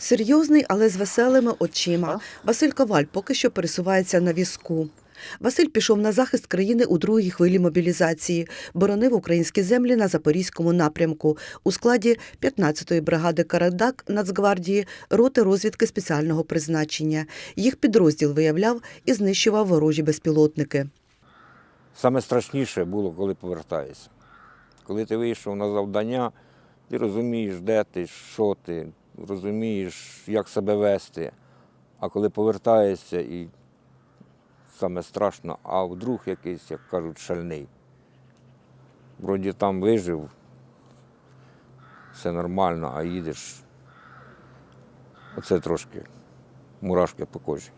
Серйозний, але з веселими очима. Василь Коваль поки що пересувається на візку. Василь пішов на захист країни у другій хвилі мобілізації, боронив українські землі на Запорізькому напрямку у складі 15-ї бригади Карадак Нацгвардії роти розвідки спеціального призначення. Їх підрозділ виявляв і знищував ворожі безпілотники. Саме страшніше було, коли повертаєшся. Коли ти вийшов на завдання, ти розумієш, де ти, що ти, розумієш, як себе вести. А коли повертаєшся і саме страшно, а вдруг якийсь, як кажуть, шальний. Вроді там вижив, все нормально, а їдеш. Оце трошки мурашки по кожі.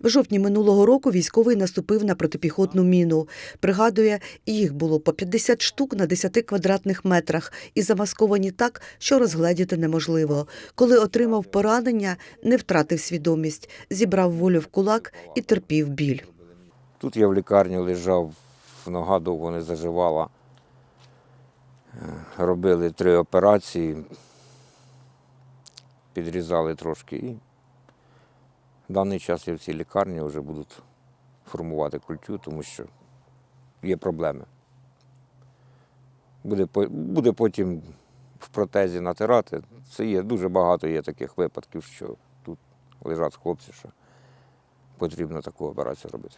В жовтні минулого року військовий наступив на протипіхотну міну. Пригадує, їх було по 50 штук на 10 квадратних метрах і замасковані так, що розгледіти неможливо. Коли отримав поранення, не втратив свідомість, зібрав волю в кулак і терпів біль. Тут я в лікарні лежав, нога довго не заживала. Робили три операції, підрізали трошки і даний час я в цій лікарні вже будуть формувати культю, тому що є проблеми. Буде, буде потім в протезі натирати. Це є дуже багато є таких випадків, що тут лежать хлопці, що потрібно таку операцію робити.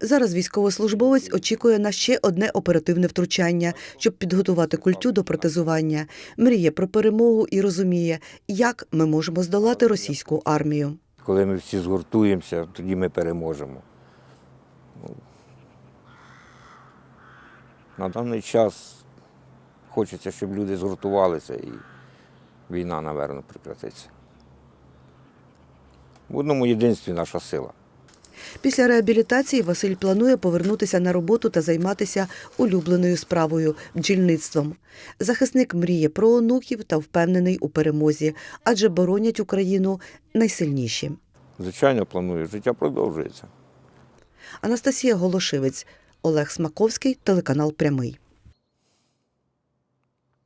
Зараз військовослужбовець очікує на ще одне оперативне втручання, щоб підготувати культю до протезування. Мріє про перемогу і розуміє, як ми можемо здолати російську армію. Коли ми всі згуртуємося, тоді ми переможемо. Ну, На даний час хочеться, щоб люди згуртувалися і війна, напевно, прекратиться. В одному єдинстві наша сила. Після реабілітації Василь планує повернутися на роботу та займатися улюбленою справою бджільництвом. Захисник мріє про онуків та впевнений у перемозі, адже боронять Україну найсильніші. Звичайно, планую, життя продовжується. Анастасія Голошивець, Олег Смаковський, телеканал Прямий.